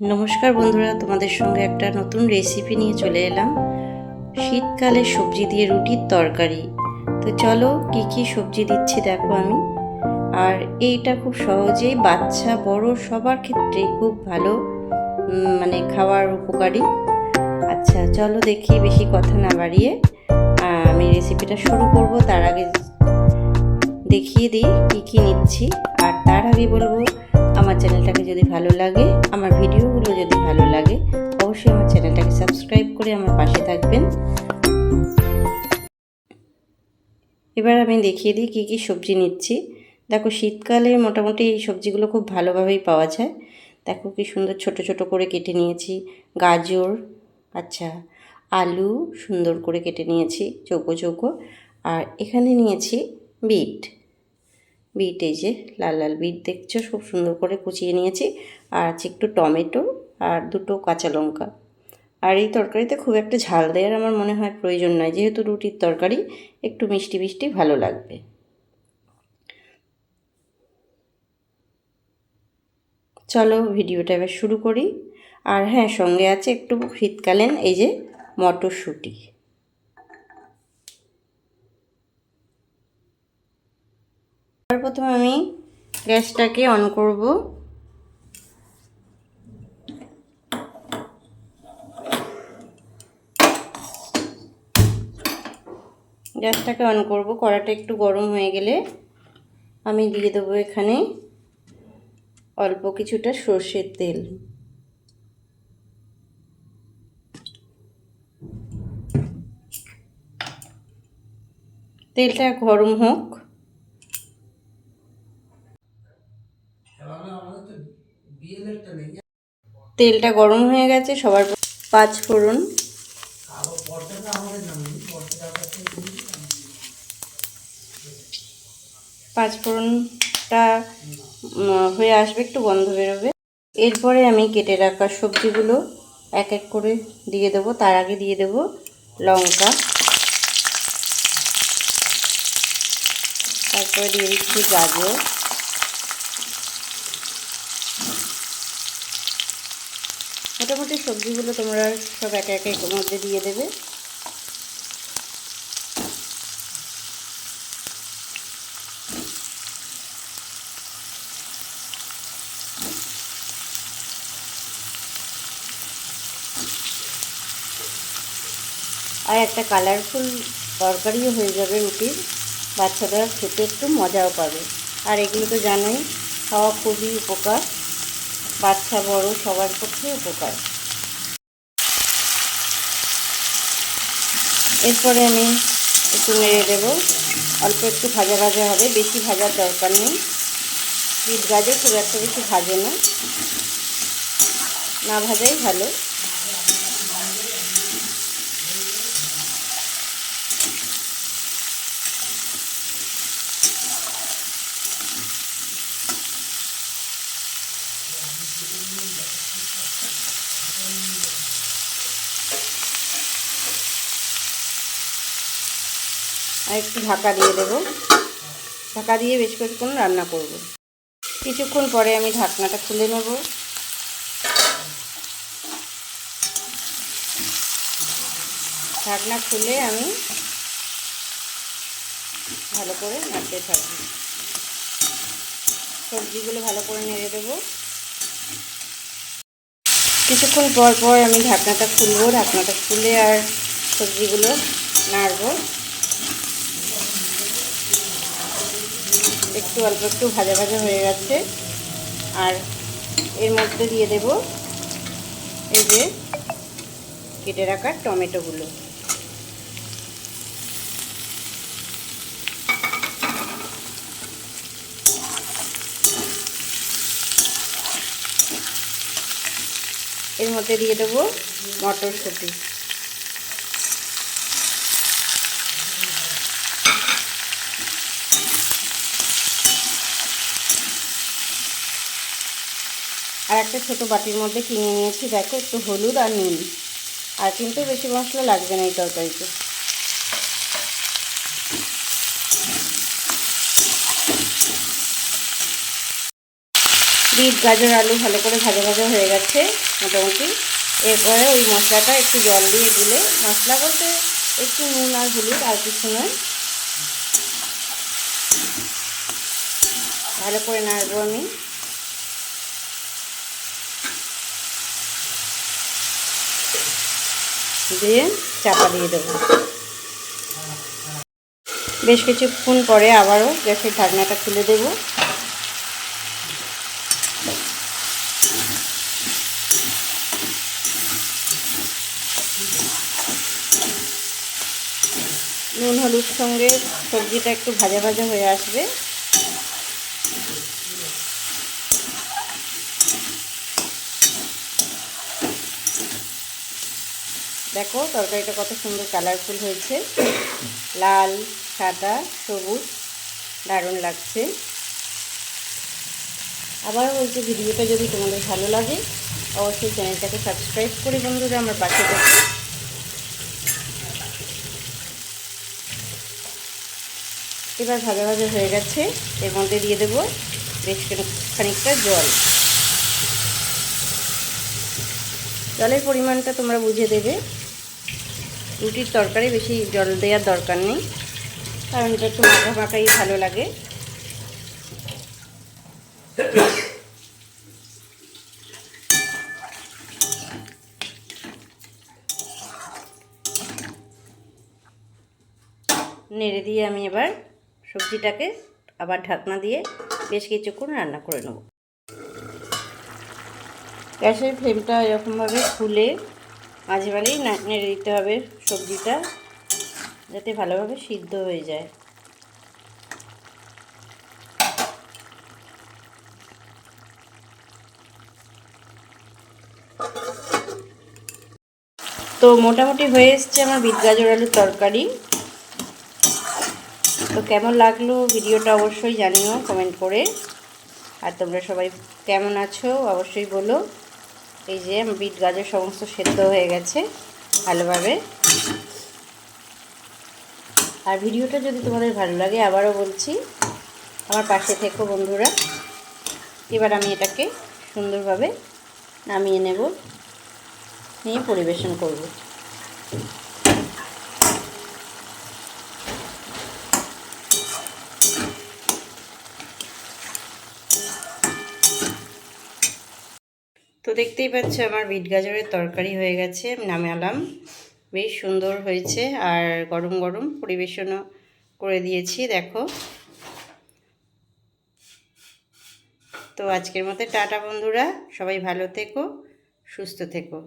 নমস্কার বন্ধুরা, তোমাদের সঙ্গে একটা নতুন রেসিপি নিয়ে চলে এলাম। শীতকালে সবজি দিয়ে রুটির তরকারি। তো চলো কি কি সবজি দিচ্ছি দেখো আমি। আর এইটা খুব সহজেই বাচ্চা, বড় সবার ক্ষেত্রেই খুব ভালো মানে খাওয়ার উপকারী। আচ্ছা চলো দেখি বেশি কথা না বাড়িয়ে আমি রেসিপিটা শুরু করব। তার আগে দেখিয়ে দিই কী কী নিচ্ছি। আর তার আগে বলব আমার চ্যানেলটাকে যদি ভালো লাগে, আমার ভিডিওগুলো যদি ভালো লাগে, অবশ্যই আমার চ্যানেলটাকে সাবস্ক্রাইব করে আমার পাশে থাকবেন। এবার আমি দেখিয়ে দিই কী কী সবজি নিচ্ছি। দেখো শীতকালে মোটামুটি এই সবজিগুলো খুব ভালোভাবেই পাওয়া যায়। দেখো কি সুন্দর ছোট ছোট করে কেটে নিয়েছি। গাজর আচ্ছা আলু সুন্দর করে কেটে নিয়েছি, চৌকো চৌকো। আর এখানে নিয়েছি বিট। বিট, এই যে লাল লাল বিট দেখছ, খুব সুন্দর করে কুচিয়ে নিয়েছি। আর আছে একটু টমেটো আর দুটো কাঁচা লঙ্কা। আর এই তরকারিতে খুব একটা ঝাল দেওয়ার আমার মনে হয় প্রয়োজন নয়, যেহেতু রুটির তরকারি, একটু মিষ্টি মিষ্টি ভালো লাগবে। চলো ভিডিওটা এবার শুরু করি। আর হ্যাঁ সঙ্গে আছে একটু শীতকালীন, এই যে মটরশুঁটি। প্রথমে আমি গ্যাসটাকে অন করব। গ্যাসটাকে অন করব, কড়াটা একটু গরম হয়ে গেলে আমি দিয়ে দেবো এখানে অল্প কিছুটা সর্ষের তেল। তেলটা গরম হোক। তেলটা গরম হয়ে গেছে, সবার পাঁচ ফোড়ন। পাঁচ ফোড়নটা হয়ে আসবে, একটু গন্ধ বেরোবে। এরপরে আমি কেটে রাখা সবজিগুলো এক এক করে দিয়ে দেবো। তার আগে দিয়ে দেবো লঙ্কা। তারপরে দিয়ে দিচ্ছি গাজর। মোটামুটি সবজিগুলো তোমরা সব একে একে মধ্যে দিয়ে দেবে। আর একটা কালারফুল তরকারিও হয়ে যাবে রুটির। বাচ্চারা খেতে একটু মজাও পাবে। আর এগুলো তো জানোই, খাওয়া খুবই উপকার। বাচ্চা বড় সবার পক্ষে উপকার। এরপরে আমি একটু নেড়ে দেব। অল্প একটু ভাজা ভাজা হবে, বেশি ভাজার দরকার নেই। বিট গাজে খুব একটা বেশি ভাজে না। না ভাজাই ভালো। আর একটু ঢাকা দিয়ে দেবো। ঢাকা দিয়ে বেশ কিছুক্ষণ রান্না করব। কিছুক্ষণ পরে আমি ঢাকনাটা খুলে নেব। ঢাকনা খুলে আমি ভালো করে নাড়তে থাকব। সবজিগুলো ভালো করে নেড়ে দেবো। কিছুক্ষণ পর পর আমি ঢাকনাটা খুলবো, ঢাকনাটা খুলে আর সবজিগুলো নাড়বো। একটু অল্প একটু ভাজা ভাজা হয়ে গেছে। আর এর মধ্যে দিয়ে দেব এই যে কেটে রাখা টমেটোগুলো। এর মধ্যে দিয়ে দেবো মটরশুঁটি। আর একটা ছোটো বাটির মধ্যে কিনে নিয়েছি, দেখো, একটু হলুদ আর নুন। আর কিন্তু বেশি মশলা লাগবে না এই তরকারিতে। বিট, গাজর, আলু ভালো করে ভাজা ভাজা হয়ে গেছে, মোটামুটি। এরপরে ওই মশলাটা একটু জল দিয়ে গুলে, মশলা বলতে একটু নুন আর হলুদ আর কিছু নয়। ভালো করে নাড়বো আমি। দিয়ে চাপা দিয়ে দেবো। বেশ কিছুক্ষণ পরে আবারও গ্যাসের ঢাকনাটা খুলে দেব। নুন, হলুদ সঙ্গে সবজিটা একটু ভাজা ভাজা হয়ে আসবে। দেখো তরকারিটা কত সুন্দর কালারফুল হয়েছে। লাল, সাদা, সবুজ দারুণ লাগছে। আবার বলছি, ভিডিওটা যদি তোমাদের ভালো লাগে, অবশ্যই চ্যানেলটাকে সাবস্ক্রাইব করে বন্ধুরা, আমার পাশে এবার ভাজা ভাজা হয়ে গেছে, এর মধ্যে দিয়ে দেবো বেশ খানিকটা জল। জলের পরিমাণটা তোমরা বুঝে দেবে। রুটির তরকারি বেশি জল দেওয়ার দরকার নেই, কারণ এটা একটু মাখা মাখাই ভালো লাগে। নেড়ে দিয়ে আমি এবার সবজিটাকে আবার ঢাকনা দিয়ে বেশ কিছুক্ষণ রান্না করে নেব। গ্যাসের ফ্লেমটা এরকমভাবে খুলে মাঝে মাঝেই নেড়ে দিতে হবে সবজিটা, যাতে ভালোভাবে সিদ্ধ হয়ে যায়। তো মোটামুটি হয়ে এসছে আমার বিট গাজর আলুর তরকারি। তো কেমন লাগল ভিডিওটা অবশ্যই জানিও কমেন্ট করে। আর তোমরা সবাই কেমন আছো অবশ্যই বলো। এই যে বিট গাজর সমস্ত সেদ্ধ হয়ে গেছে ভালোভাবে। আর ভিডিওটা যদি তোমাদের ভালো লাগে, আবারও বলছি, আমার পাশে থেকো বন্ধুরা। এবার আমি এটাকে সুন্দরভাবে নামিয়ে নেব, নিয়ে পরিবেশন করব। তো দেখতেই পাচ্ছ আমার বিট গাজরের তরকারি হয়ে গেছে নামে আলাম বেশ সুন্দর হয়েছে আর গরম গরম পরিবেশনও করে দিয়েছি, দেখো। তো আজকের মতো টাটা বন্ধুরা, সবাই ভালো থেকো, সুস্থ থেকো।